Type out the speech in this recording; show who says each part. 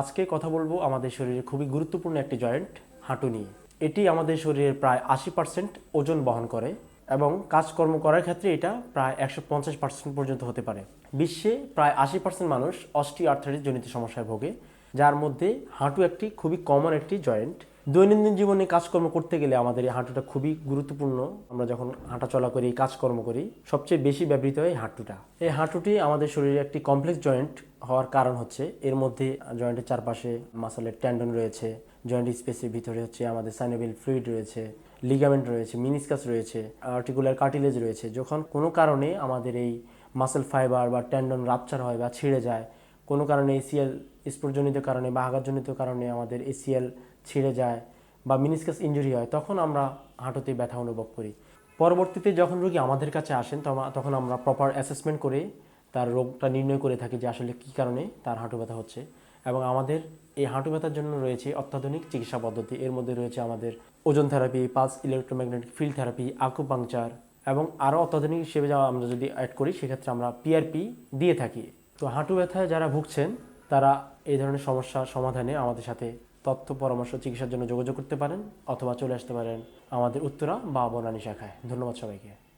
Speaker 1: আজকে কথা বলব আমাদের শরীরে খুবই গুরুত্বপূর্ণ একটি জয়েন্ট হাঁটু নিয়ে। এটি আমাদের শরীরের প্রায় আশি পার্সেন্ট ওজন বহন করে এবং কাজকর্ম করার ক্ষেত্রে এটা প্রায় একশো পঞ্চাশ পার্সেন্ট পর্যন্ত হতে পারে। বিশ্বে প্রায় আশি পার্সেন্ট মানুষ অস্টি আর্থারিস জনিত সমস্যায় ভোগে, যার মধ্যে হাঁটু একটি খুবই কমন একটি জয়েন্ট দৈনন্দিন জীবনে কাজকর্ম করতে গেলে আমাদের এই হাঁটুটা খুবই গুরুত্বপূর্ণ। আমরা যখন হাঁটাচলা করি, কাজকর্ম করি, সবচেয়ে বেশি ব্যবহৃত হয় হাঁটুটা। এই হাঁটুটি আমাদের শরীরে একটি কমপ্লেক্স জয়েন্ট হওয়ার কারণ হচ্ছে, এর মধ্যে জয়েন্টের চারপাশে মাসেলের ট্যান্ডন রয়েছে জয়েন্ট স্পেসের ভিতরে হচ্ছে আমাদের সাইনোভিল ফ্লুইড রয়েছে লিগামেন্ট রয়েছে মিনিসকাস রয়েছে আর্টিকুলার কার্টিলেজ রয়েছে। যখন কোনো কারণে আমাদের এই মাসেল ফাইবার বা ট্যান্ডন রাপচার হয় বা ছিঁড়ে যায়, কোনো কারণে এসিএল স্পোর্টজনিত কারণে বা আঘাতজনিত কারণে আমাদের এসিএল ছিঁড়ে যায় বা মিনিসকাস ইঞ্জুরি হয়, তখন আমরা হাঁটুতে ব্যথা অনুভব করি। পরবর্তীতে যখন রোগী আমাদের কাছে আসেন তখন আমরা প্রপার অ্যাসেসমেন্ট করে তার রোগটা নির্ণয় করে থাকি যে আসলে কী কারণে তার হাঁটু ব্যথা হচ্ছে এবং আমাদের এই হাঁটু ব্যথার জন্য রয়েছে অত্যাধুনিক চিকিৎসা পদ্ধতি। এর মধ্যে রয়েছে আমাদের ozone therapy pulse electromagnetic field therapy acupuncture এবং আরও অত্যাধুনিক হিসেবে যা আমরা যদি অ্যাড করি, সেক্ষেত্রে আমরা পিআরপি দিয়ে থাকি। তো হাঁটু ব্যথায় যারা ভুগছেন তারা এই ধরনের সমস্যা সমাধানে আমাদের সাথে তথ্য, পরামর্শ, চিকিৎসার জন্য যোগাযোগ করতে পারেন অথবা চলে আসতে পারেন আমাদের উত্তরা বা বনানী শাখায়। ধন্যবাদ সবাইকে।